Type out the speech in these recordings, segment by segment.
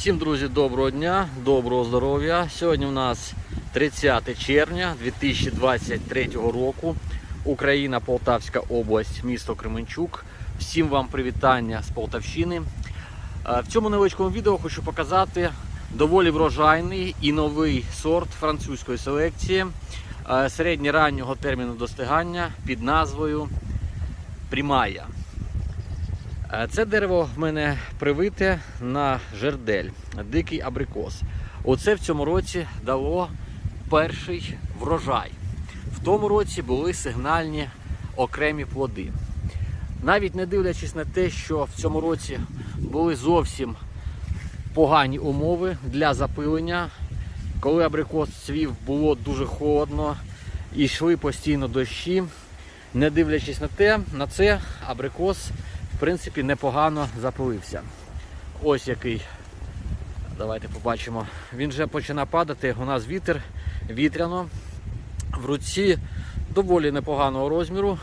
Всім, друзі, доброго дня, доброго здоров'я. Сьогодні у нас 30 червня 2023 року. Україна, Полтавська область, місто Кременчук. Всім вам привітання з Полтавщини. Е, В цьому невеличкому відео хочу показати доволі врожайний і новий сорт французької селекції е, середньораннього терміну достигання під назвою Прімая. Це дерево в мене привите на жердель, дикий абрикос. Оце в цьому році дало перший врожай. В тому році були сигнальні окремі плоди. Навіть не дивлячись на те, що в цьому році були зовсім погані умови для запилення. Коли абрикос цвів, було дуже холодно і йшли постійно дощі. Не дивлячись на те, на це абрикос в принципі непогано запилився. Ось який. Давайте побачимо. Він вже починає падати. У нас вітер вітряно. В руці доволі непоганого розміру.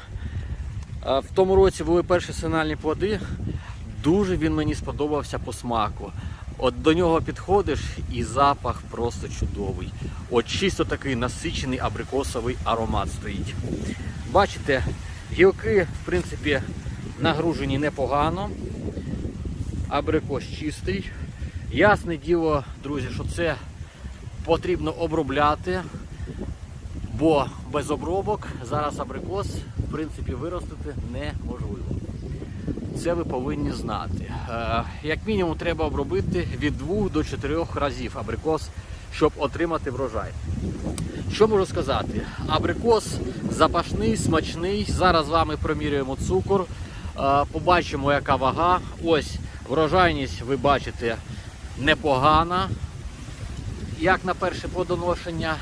В тому році були перші сигнальні плоди. Дуже він мені сподобався по смаку. От до нього підходиш і запах просто чудовий. От чисто такий насичений абрикосовий аромат стоїть. Бачите, гілки, в принципі, нагружені непогано. Абрикос чистий. Ясне діло, друзі, що це потрібно обробляти, бо без обробок зараз абрикос, в принципі, виростити неможливо. Це ви повинні знати. Е, Як мінімум, треба обробити від 2 до 4 разів абрикос, щоб отримати врожай. Що можу сказати? Абрикос запашний, смачний. Зараз з вами промірюємо цукор. Е, Побачимо, яка вага. Ось врожайність, ви бачите, непогана. Як на перше плодоношення.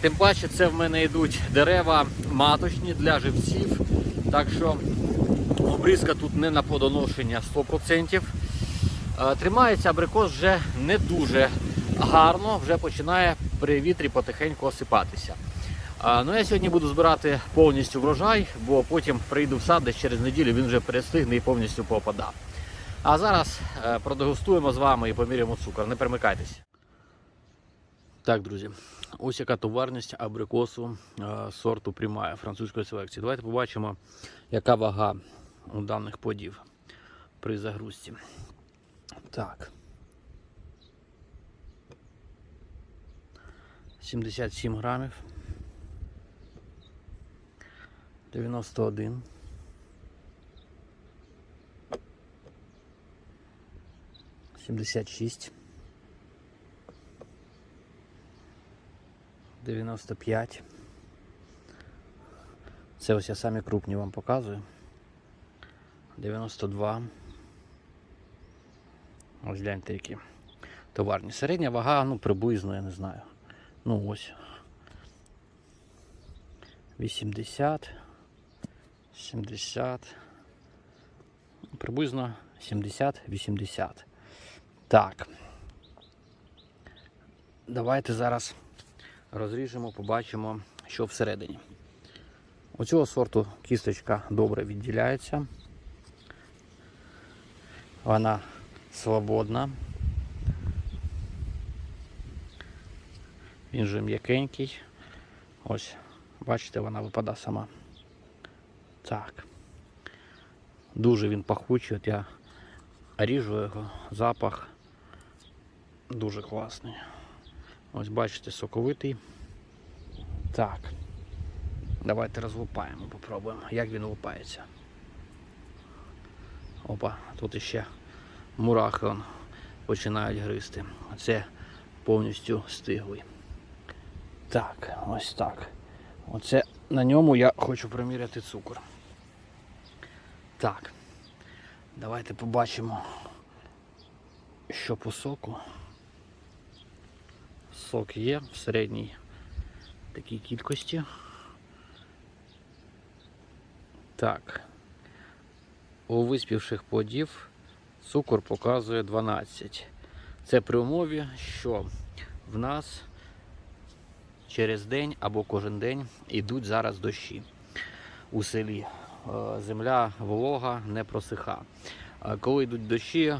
Тим паче, це в мене йдуть дерева маточні для живців. Так що обрізка тут не на плодоношення 100%. Е, Тримається абрикос вже не дуже гарно, вже починає при вітрі потихеньку осипатися. Ну, я сьогодні буду збирати повністю врожай, бо потім прийду в сад десь через неділю, він вже перестигне і повністю попадав. А зараз е, продегустуємо з вами і поміряємо цукор. Не перемикайтесь. Так, друзі, ось яка товарність абрикосу е, сорту прямая французької селекції. Давайте побачимо, яка вага у даних плодів при загрузці. Так. 77 грамів. 91. 76. 95. Це ось я самі крупні вам показую. 92. Ось гляньте які товарні. Середня вага, ну, приблизно, я не знаю. Ну ось. 80. 70. ну, Приблизно 70-80. Так. Давайте зараз розріжемо, побачимо, що всередині. У цього сорту кісточка добре відділяється. Вона свободна. Він же м'якенький. Ось, бачите, вона випадає сама. Так. Дуже він пахучий. От я ріжу його, запах дуже класний. Ось бачите, соковитий. Так. Давайте розлупаємо, попробуємо, як він лупається. Опа, тут іще мурахи он, починають гризти. Це повністю стиглий. Так, ось так. Оце на ньому я хочу приміряти цукор. Так. Давайте побачимо, що по соку. Сок є в середній такій кількості. Так. У виспівших плодів цукор показує 12. Це при умові, що в нас через день або кожен день йдуть зараз дощі у селі. Е, Земля волога не просиха. Е, Коли йдуть дощі, е,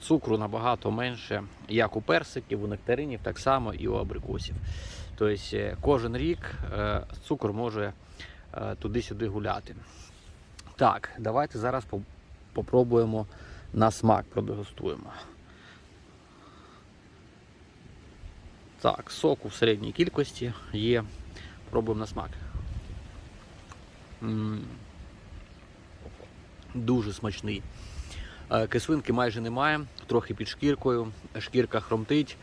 цукру набагато менше, як у персиків, у нектаринів, так само і у абрикосів. Тобто кожен рік цукор може туди-сюди гуляти. Так, давайте зараз по- попробуємо на смак, продегустуємо. Так, соку в середній кількості є. Пробуємо на смак. М. Дуже смачний. Е, Кислинки майже немає, трохи під шкіркою, шкірка хромтить,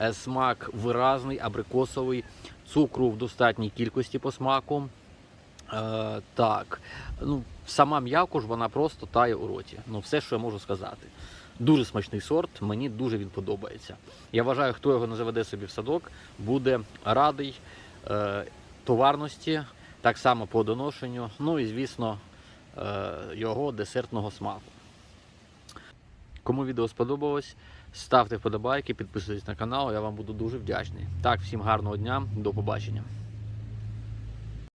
Е, смак виразний, абрикосовий, цукру в достатній кількості по смаку. Е, так, ну, сама м'яко ж вона просто тає у роті. Ну, все, що я можу сказати. Дуже смачний сорт, мені дуже він подобається. Я вважаю, хто його не заведе собі в садок, буде радий е, товарності, так само по доношенню, ну і звісно, е, його десертного смаку. Кому відео сподобалось, ставте вподобайки, підписуйтесь на канал, я вам буду дуже вдячний. Так, всім гарного дня, до побачення.